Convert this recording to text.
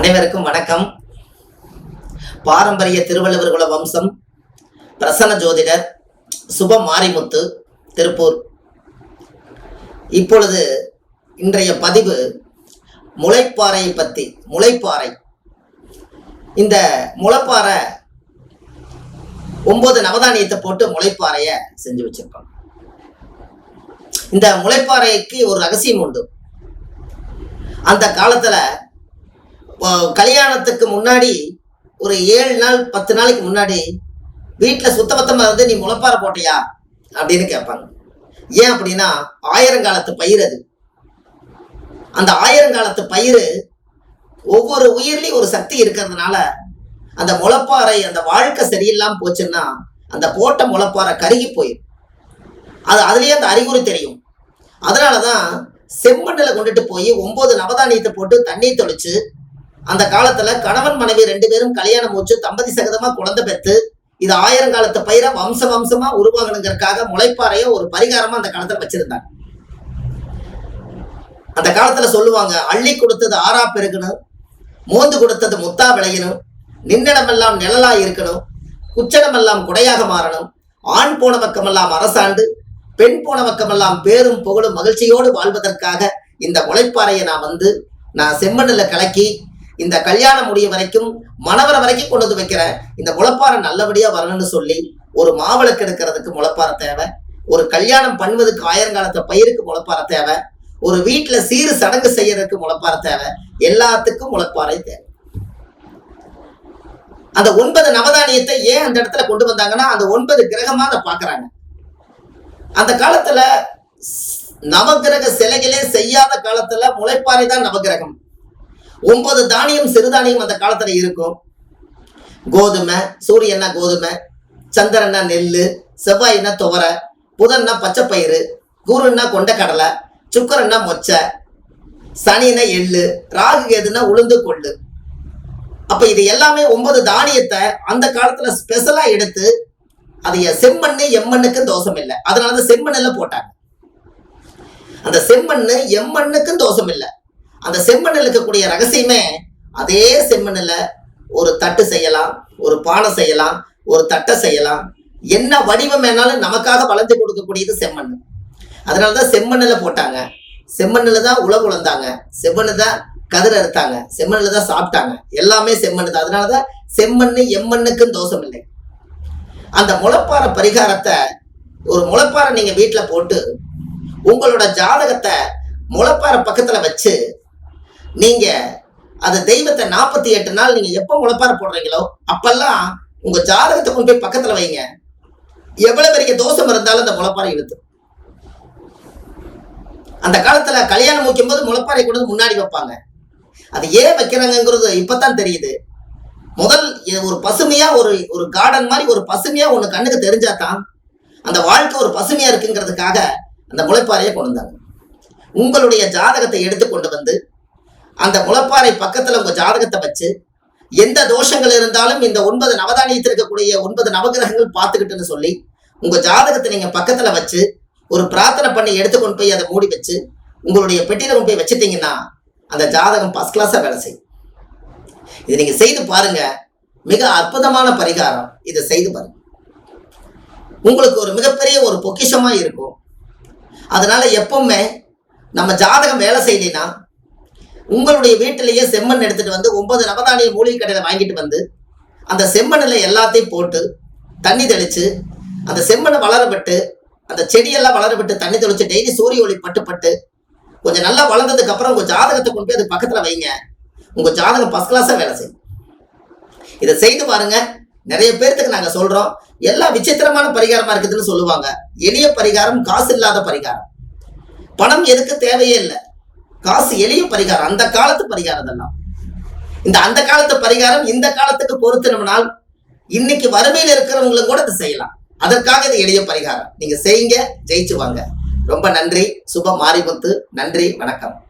அனைவருக்கும் வணக்கம். பாரம்பரிய திருவள்ளுவர் குல வம்சம் பிரசன்ன ஜோதிடர் சுப மாரிமுத்து திருப்பூர். இப்பொழுது இன்றைய பதிவு முளைப்பாறையை பற்றி முளைப்பாறை. இந்த முளைப்பாறை ஒன்பது நவதானியத்தை போட்டு முளைப்பாறையை செஞ்சு வச்சிருக்கோம். இந்த முளைப்பாறைக்கு ஒரு ரகசியம் உண்டு. அந்த காலத்துல கல்யாணத்துக்கு முன்னாடி ஒரு ஏழு நாள் பத்து நாளைக்கு முன்னாடி வீட்டில் சுத்தபத்தமாக இருந்து நீ முளப்பாறை போட்டியா? அப்படின்னு கேட்பாங்க. ஏன் அப்படின்னா ஆயிரங்காலத்து பயிர் அது. அந்த ஆயிரங்காலத்து பயிர் ஒவ்வொரு உயிர்லையும் ஒரு சக்தி இருக்கிறதுனால அந்த முளப்பாறை அந்த வாழ்க்கை சரியில்லாமல் போச்சுன்னா அந்த போட்ட முளப்பாறை கருகி போயிடும் அது அதுலேயே அந்த அறிகுறி தெரியும். அதனாலதான் செம்மண்ணில் கொண்டுட்டு போய் ஒம்பது நவதானியத்தை போட்டு தண்ணி தொளிச்சு அந்த காலத்துல கணவன் மனைவி ரெண்டு பேரும் கல்யாணம் வச்சு தம்பதி சகதமா குழந்தை பெற்று இது ஆயிரம் காலத்து பயிரை வம்ச வம்சமா உருவாகணுங்கிறதுக்காக முளைப்பாறைய ஒரு பரிகாரமா அந்த காலத்துல வச்சிருந்தாங்க. அந்த காலத்துல சொல்லுவாங்க அள்ளி கொடுத்தது ஆறா பெருகணும் மோந்து கொடுத்தது முத்தா விளையணும் நின்னடமெல்லாம் நிழலா இருக்கணும் குச்சடமெல்லாம் குடையாக மாறணும் ஆண் போன பக்கமெல்லாம் அரசாண்டு பெண் போன பக்கமெல்லாம் பேரும் புகழும் மகிழ்ச்சியோடு வாழ்வதற்காக இந்த முளைப்பாறையை நான் வந்து நான் செம்மண்ணில் கலக்கி இந்த கல்யாணம் முடிய வரைக்கும் மணவரை வரைக்கும் கொண்டு வந்து வைக்கிறேன். இந்த முளைப்பாறை நல்லபடியா வரணும்னு சொல்லி ஒரு மாவிளக்கு எடுக்கிறதுக்கு முளப்பாறை தேவை. ஒரு கல்யாணம் பண்ணுவதுக்கு ஆயிரங்காலத்து பயிருக்கு முளப்பாறை தேவை. ஒரு வீட்டுல சீறு சடங்கு செய்யறதுக்கு முளப்பாறை தேவை. எல்லாத்துக்கும் முளைப்பாறை தேவை. அந்த ஒன்பது நவதானியத்தை ஏன் அந்த இடத்துல கொண்டு வந்தாங்கன்னா அந்த ஒன்பது கிரகமா அதை பாக்குறாங்க அந்த காலத்துல நவகிரக நவக்கிரக சிலைகளே செய்யாத காலத்துல முளைப்பாறை தான் நவக்கிரகம் ஒன்பது தானியம் சிறுதானியம் அந்த காலத்துல இருக்கும். கோதுமை சூரியன்னா கோதுமை சந்திரன்னா நெல் செவ்வாய்னா துவரை புதன்னா பச்சைப்பயிறு குருன்னா கொண்டக்கடலை சுக்கரன்னா மொச்சை சனினா எள்ளு ராகு எதுனா உளுந்து கொள்ளு. அப்ப இது எல்லாமே ஒன்பது தானியத்தை அந்த காலத்துல ஸ்பெஷலா எடுத்து அதைய செம்மண்ணு எம்மண்ணுக்கும் தோஷம் இல்லை. அதனாலதான் செம்மண்ணெல்லாம் போட்டாங்க. அந்த செம்மண்ணு எம்மண்ணுக்கும் தோஷம் இல்லை. அந்த செம்மண்ணில் இருக்கக்கூடிய ரகசியமே அதே செம்மண்ணில் ஒரு தட்டு செய்யலாம் ஒரு பானை செய்யலாம் ஒரு தட்டை செய்யலாம். என்ன வடிவம் வேணாலும் நமக்காக வளர்ந்து கொடுக்கக்கூடியது செம்மண். அதனாலதான் செம்மண்ணில் போட்டாங்க. செம்மண்ணில் தான் உலக உழந்தாங்க செம்மண்ணு தான் கதிர் அறுத்தாங்க. செம்மண்ணில் தான் சாப்பிட்டாங்க. எல்லாமே செம்மண்ணு தான். அதனாலதான் செம்மண்ணு எம்மண்ணுக்கும் தோஷம் இல்லை அந்த முளைப்பாறை பரிகாரத்தை ஒரு முளைப்பாறை நீங்கள் வீட்டில் போட்டு உங்களோட ஜாதகத்தை முளைப்பாறை பக்கத்தில் வச்சு நீங்க அந்த தெய்வத்தை நாற்பத்தி எட்டு நாள் நீங்க எப்ப முளைப்பாறை போடுறீங்களோ அப்பெல்லாம் உங்க ஜாதகத்தை கொண்டு போய் பக்கத்துல வைங்க. எவ்வளவு பெரிய தோஷம் இருந்தாலும் அந்த முளைப்பாறை இழுத்து. அந்த காலத்துல கல்யாணம் முடிக்கும் போது முளைப்பாறை கொண்டு வந்து முன்னாடி வைப்பாங்க. அது ஏன் வைக்கிறாங்கங்கிறது இப்பதான் தெரியுது. முதல் ஒரு பசுமையா ஒரு ஒரு கார்டன் மாதிரி ஒரு பசுமையா ஒண்ணு கண்ணுக்கு தெரிஞ்சாதான் அந்த வாழ்க்கை ஒரு பசுமையா இருக்குங்கிறதுக்காக அந்த முளைப்பாறையை கொண்டு வந்தாங்க. உங்களுடைய ஜாதகத்தை எடுத்து கொண்டு வந்து அந்த முளப்பாறை பக்கத்துல உங்க ஜாதகத்தை வச்சு எந்த தோஷங்கள் இருந்தாலும் இந்த ஒன்பது நவதானியத்தில் இருக்கக்கூடிய ஒன்பது நவகிரகங்கள் பார்த்துக்கிட்டுன்னு சொல்லி உங்க ஜாதகத்தை நீங்க பக்கத்துல வச்சு ஒரு பிரார்த்தனை பண்ணி எடுத்துக்கொண்டு போய் அதை மூடி வச்சு உங்களுடைய பெட்டியில கொண்டு போய் வச்சுட்டீங்கன்னா அந்த ஜாதகம் ஃபர்ஸ்ட் கிளாஸா வேலை செய்யும். இது நீங்க செய்து பாருங்க. மிக அற்புதமான பரிகாரம் இதை செய்து பாருங்க. உங்களுக்கு ஒரு மிகப்பெரிய ஒரு பொக்கிஷமா இருக்கும். அதனால எப்பவுமே நம்ம ஜாதகம் வேலை செய்யலைன்னா உங்களுடைய வீட்டிலேயே செம்மண் எடுத்துட்டு வந்து ஒன்பது நவதானிய மூலிகை கடையில் வாங்கிட்டு வந்து அந்த செம்மண்ணில் எல்லாத்தையும் போட்டு தண்ணி தெளித்து அந்த செம்மண்ணை வளர விட்டு அந்த செடியெல்லாம் வளர விட்டு தண்ணி தெளித்து டெய்லி சூரிய ஒளி பட்டு பட்டு கொஞ்சம் நல்லா வளர்ந்ததுக்கு அப்புறம் உங்கள் ஜாதகத்தை கொண்டு போய் அது பக்கத்தில் வைங்க. உங்கள் ஜாதகம் ஃபர்ஸ்ட் கிளாஸாக வேலை செய்யும். இதை செய்து பாருங்க. நிறைய பேர்த்துக்கு நாங்கள் சொல்கிறோம் எல்லாம் விசித்திரமான பரிகாரமாக இருக்குதுன்னு சொல்லுவாங்க. எளிய பரிகாரம் காசு இல்லாத பரிகாரம். பணம் எதுக்கு தேவையே இல்லை. காசு எளிய பரிகாரம் அந்த காலத்து பரிகாரம் அதெல்லாம் இந்த அந்த காலத்து பரிகாரம் இந்த காலத்துக்கு பொருத்தினோம்னால் இன்னைக்கு வறுமையில் இருக்கிறவங்களும் கூட இதை செய்யலாம். அதற்காக இது எளிய பரிகாரம். நீங்க செய்யுங்க ஜெயிச்சு வாங்க. ரொம்ப நன்றி. சுப மாரிமுத்து. நன்றி வணக்கம்.